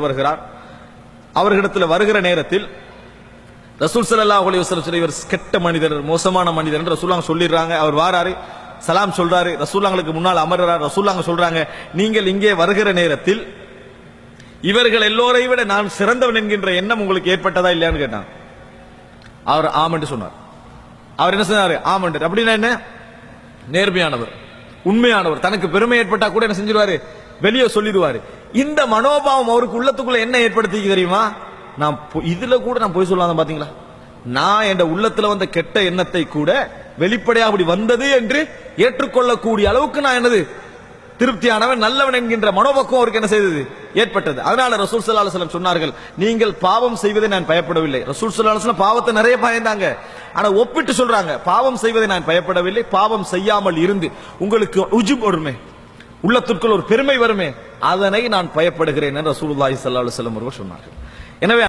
வருகிறார். அவர்களிடத்தில் வருகிற நேரத்தில் ரசூல் சல்லா அலைஹி இவர் கெட்ட மனிதர் மோசமான மனிதர் என்று ரசூலாங்க சொல்லிடுறாங்க. அவர் வாராரு சலாம் சொல்றாரு. ரசூலாங்களுக்கு முன்னால் அமர்றார். ரசூலாங்க சொல்றாங்க நீங்கள் இங்கே வருகிற நேரத்தில் இவர்கள் எல்லோரை விட நான் சிறந்தவன் என்கின்ற எண்ணம் உங்களுக்கு ஏற்பட்டதா இல்லையான்னு கேட்டான். அவர் ஆமென்று சொன்னார். அவர் என்ன சொன்னார்? ஆமென்று அப்படின்னா என்ன? நேர்மையானவர் உண்மையானவர். தனக்கு பெருமை ஏற்பட்டா கூட என்ன செஞ்சிருவாரு? வெளியே சொல்லிடுவாரு. இந்த மனோபாவம் அவருக்கு உள்ளத்துக்குள்ள என்ன ஏற்படுத்திக்கு தெரியுமா? நான் பொ- இதுல கூட நான் போய் சொல்லாத பாத்தீங்களா? நான் என் உள்ளத்துல வந்த கெட்ட எண்ணத்தை கூட வெளிப்படையா அப்படி வந்தது என்று ஏற்றுக்கொள்ளக்கூடிய அளவுக்கு நான் என்னது? திருப்தியானவன் நல்லவன் என்கின்ற மனோபக்கம் அவருக்கு என்ன செய்தது? ஏற்பட்டது. அதனால ரசூல் சல்லா அலுவலம் சொன்னார்கள் நீங்கள் பாவம் செய்வதை நான் பயப்படவில்லை. ரசூல் சல்லா அலைஹி பாவத்தை நிறைய பயந்தாங்க. ஆனா ஒப்பிட்டு சொல்றாங்க பாவம் செய்வதை நான் பயப்படவில்லை பாவம் செய்யாமல் இருந்து உங்களுக்கு உஜிப் வருமே உள்ளத்திற்குள் ஒரு பெருமை வருமே அதனை நான் பயப்படுகிறேன் என்று ரசூலுல்லாஹி ஸல்லல்லாஹு அலைஹி வஸல்லம் அவர்கள் சொன்னார்கள். எனவே